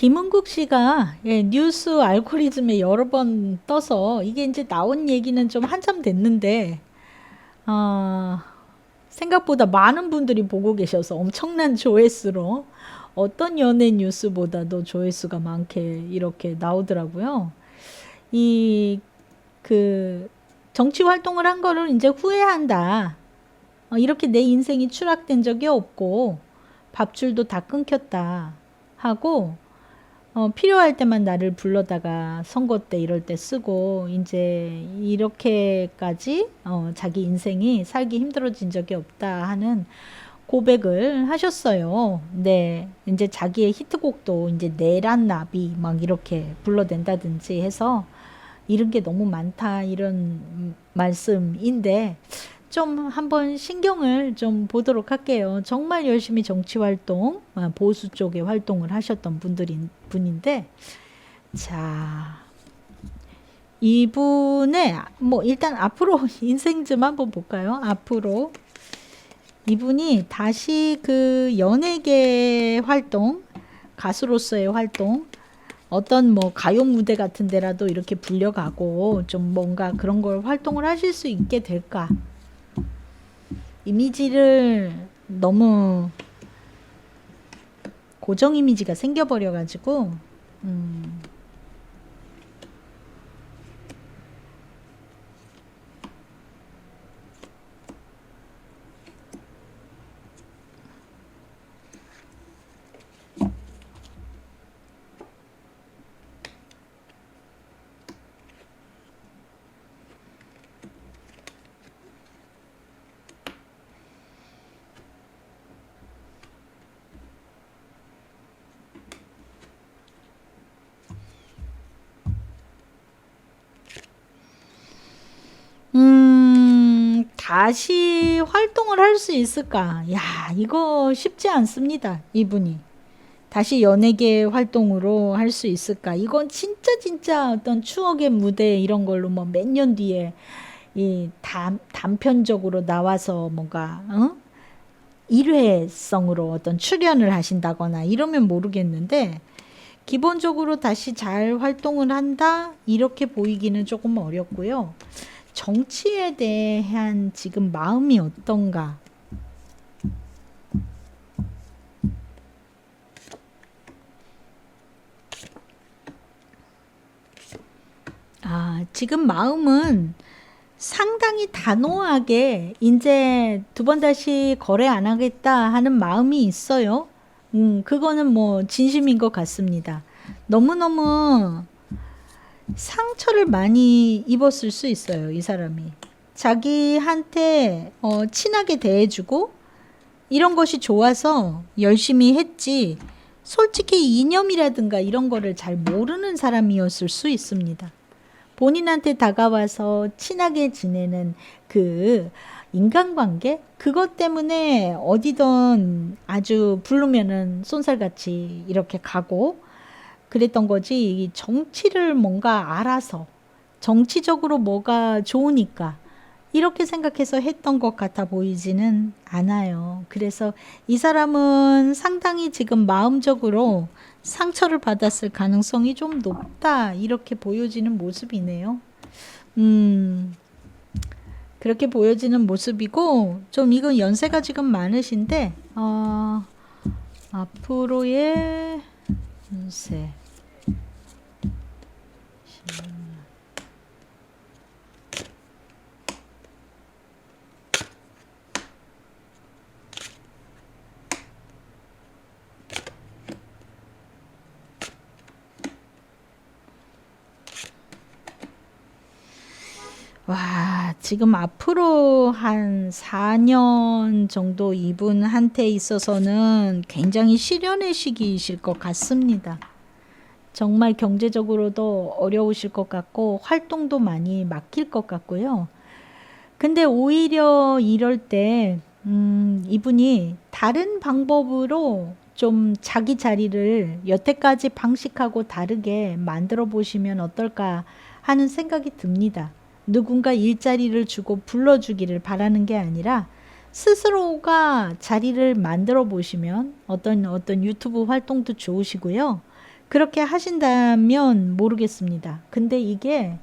김은국 씨가 예, 뉴스 알고리즘에 여러 번 떠서 이게 이제 나온 얘기는 좀 한참 됐는데 어, 생각보다 많은 분들이 보고 계셔서 엄청난 조회수로 어떤 연예 뉴스보다도 조회수가 많게 이렇게 나오더라고요. 이 그 정치 활동을 한 거를 이제 후회한다. 어, 이렇게 내 인생이 추락된 적이 없고 밥줄도 다 끊겼다 하고 어, 필요할 때만 나를 불러다가 선거 때 이럴 때 쓰고 이제 이렇게까지 어, 자기 인생이 살기 힘들어진 적이 없다 하는 고백을 하셨어요. 네, 이제 자기의 히트곡도 이제 내란 나비 막 이렇게 불러댄다든지 해서 이런 게 너무 많다 이런 음, 말씀인데 좀 한번 신경을 좀 보도록 할게요. 정말 열심히 정치 활동, 아, 보수 쪽에 활동을 하셨던 분들인 분인데, 자, 이분의 뭐 일단 앞으로 인생 좀 한번 볼까요? 앞으로 이분이 다시 그 연예계 활동, 가수로서의 활동, 어떤 뭐 가요 무대 같은 데라도 이렇게 불려가고 좀 뭔가 그런 걸 활동을 하실 수 있게 될까? 이미지를 너무 고정 이미지가 생겨버려 가지고 음, 음, 다시 활동을 할 수 있을까? 야, 이거 쉽지 않습니다. 이분이. 다시 연예계 활동으로 할 수 있을까? 이건 진짜 진짜 어떤 추억의 무대 이런 걸로 뭐 몇 년 뒤에 이 단, 단편적으로 나와서 뭔가, 어? 일회성으로 어떤 출연을 하신다거나 이러면 모르겠는데, 기본적으로 다시 잘 활동을 한다? 이렇게 보이기는 조금 어렵고요. 정치에 대한 지금 마음이 어떤가? 아, 지금 마음은 상당히 단호하게 이제 두 번 다시 거래 안 하겠다 하는 마음이 있어요. 음, 그거는 뭐 진심인 것 같습니다. 너무너무 상처를 많이 입었을 수 있어요, 이 사람이. 자기한테 어, 친하게 대해주고 이런 것이 좋아서 열심히 했지. 솔직히 이념이라든가 이런 거를 잘 모르는 사람이었을 수 있습니다. 본인한테 다가와서 친하게 지내는 그 인간관계? 그것 때문에 어디든 아주 부르면은 쏜살같이 이렇게 가고 그랬던 거지. 이 정치를 뭔가 알아서 정치적으로 뭐가 좋으니까 이렇게 생각해서 했던 것 같아 보이지는 않아요. 그래서 이 사람은 상당히 지금 마음적으로 상처를 받았을 가능성이 좀 높다. 이렇게 보여지는 모습이네요. 음, 그렇게 보여지는 모습이고, 좀 이건 연세가 지금 많으신데, 어, 앞으로의 연세. 와, 지금 앞으로 한 4년 정도 이분한테 있어서는 굉장히 시련의 시기이실 것 같습니다. 정말 경제적으로도 어려우실 것 같고, 활동도 많이 막힐 것 같고요. 근데 오히려 이럴 때, 음, 이분이 다른 방법으로 좀 자기 자리를 여태까지 방식하고 다르게 만들어 보시면 어떨까 하는 생각이 듭니다. 누군가 일자리를 주고 불러주기를 바라는 게 아니라 스스로가 자리를 만들어 보시면 어떤 어떤 유튜브 활동도 좋으시고요. 그렇게 하신다면 모르겠습니다. 근데 이게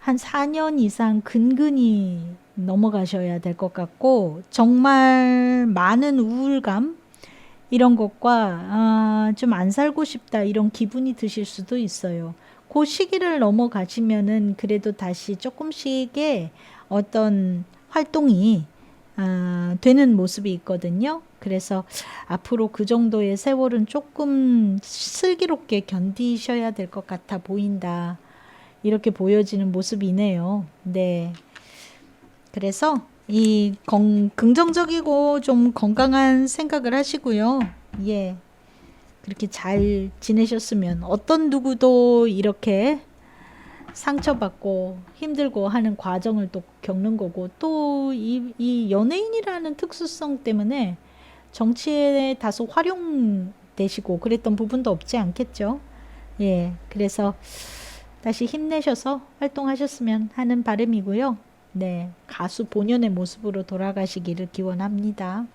한 4년 이상 근근히 넘어가셔야 될 것 같고 정말 많은 우울감 이런 것과 아, 좀 안 살고 싶다 이런 기분이 드실 수도 있어요. 그 시기를 넘어가시면은 그래도 다시 조금씩의 어떤 활동이 아, 되는 모습이 있거든요. 그래서 앞으로 그 정도의 세월은 조금 슬기롭게 견디셔야 될 것 같아 보인다. 이렇게 보여지는 모습이네요. 네. 그래서 이 건, 긍정적이고 좀 건강한 생각을 하시고요. 예. 그렇게 잘 지내셨으면 어떤 누구도 이렇게 상처받고 힘들고 하는 과정을 또 겪는 거고 또 이 이 연예인이라는 특수성 때문에 정치에 다소 활용되시고 그랬던 부분도 없지 않겠죠. 예. 그래서 다시 힘내셔서 활동하셨으면 하는 바람이고요. 네. 가수 본연의 모습으로 돌아가시기를 기원합니다.